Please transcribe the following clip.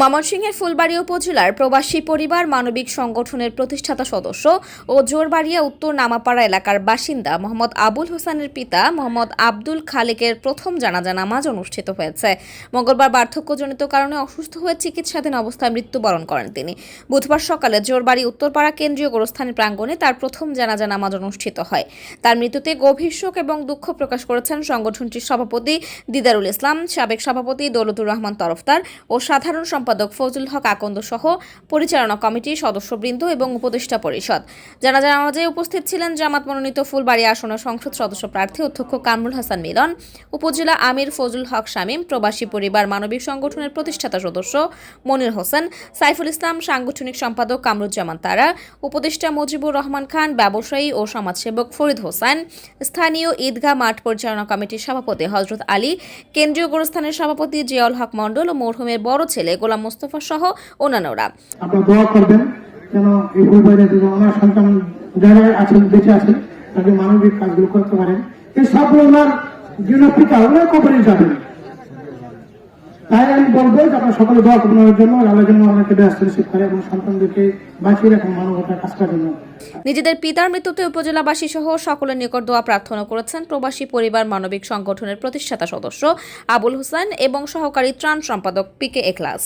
ময়মনসিংহের ফুলবাড়ী উপজেলার প্রবাসী পরিবার, মানবিক সংগঠনের প্রতিষ্ঠাতা সদস্য ও জোরবাড়িয়া উত্তর নামাপাড়া এলাকার বাসিন্দা মোহাম্মদ আবুল হোসেনের পিতা মোহাম্মদ আব্দুল খালেকের প্রথম জানাজা নামাজ অনুষ্ঠিত হয়েছে। মঙ্গলবার বার্ধক্যজনিত কারণে অসুস্থ হয়ে চিকিৎসাধীন অবস্থায় মৃত্যুবরণ করেন তিনি। বুধবার সকালে জোরবাড়ি উত্তরপাড়া কেন্দ্রীয় গোরস্থানী প্রাঙ্গণে তার প্রথম জানাজা নামাজ অনুষ্ঠিত হয়। তার মৃত্যুতে গভীর শোক এবং দুঃখ প্রকাশ করেছেন সংগঠনটির সভাপতি দিদারুল ইসলাম, সাবেক সভাপতি দৌলতুর রহমান তরফদার ও সাধারণ সম্পাদক ফজল হক আকন্দ সহ পরিচালনা কমিটির সদস্যবৃন্দ এবং উপদেষ্টা পরিষদ। জানাজা নামাজে উপস্থিত ছিলেন জামাত মনোনীত ফুলবাড়ি আসনের সংসদ সদস্য প্রার্থী অধ্যক্ষ কামরুল হাসান মিলন, উপজেলা আমির ফজল হক শামীম, প্রবাসী পরিবার মানবিক সংগঠনের প্রতিষ্ঠাতা সদস্য মনির হোসেন, সাইফুল ইসলাম, সাংগঠনিক সম্পাদক কামরুজ্জামান তারা, উপদেষ্টা মুজিবুর রহমান খান, ব্যবসায়ী ও সমাজসেবক ফরিদ হোসেন, স্থানীয় ঈদগাহ মাঠ পরিচালনা কমিটির সভাপতি হজরত আলী, কেন্দ্রীয় গোরস্থানের সভাপতি জিয়াউল হক মণ্ডল মরহুমের বড় ছেলে গোলাম মোস্তফা সহ অন্যান্যরা। করবেন যেন সন্তান আছেন আছেন মানবিক কাজগুলো করতে পারেন। সবগুলো ওনার জীবন পিতা ওনার কবরে যাবেন। তাই আমি বলব যে আপনারা সকলে দোয়া ওনার জন্য আল্লাহ যেন ওনাকে ব্যস্ত রিসিভ করে এবং সন্তানদেরকে বাঁচিয়ে রাখেন মানবতার কাজটার জন্য। নিজেদের পিতার মৃত্যুতে উপজেলাবাসী সহ সকলের নিকট দোয়া প্রার্থনা করেছেন প্রবাসী পরিবার মানবিক সংগঠনের প্রতিষ্ঠাতা সদস্য আবুল হোসেন এবং সহকারী ত্রাণ সম্পাদক পি কে এখলাস।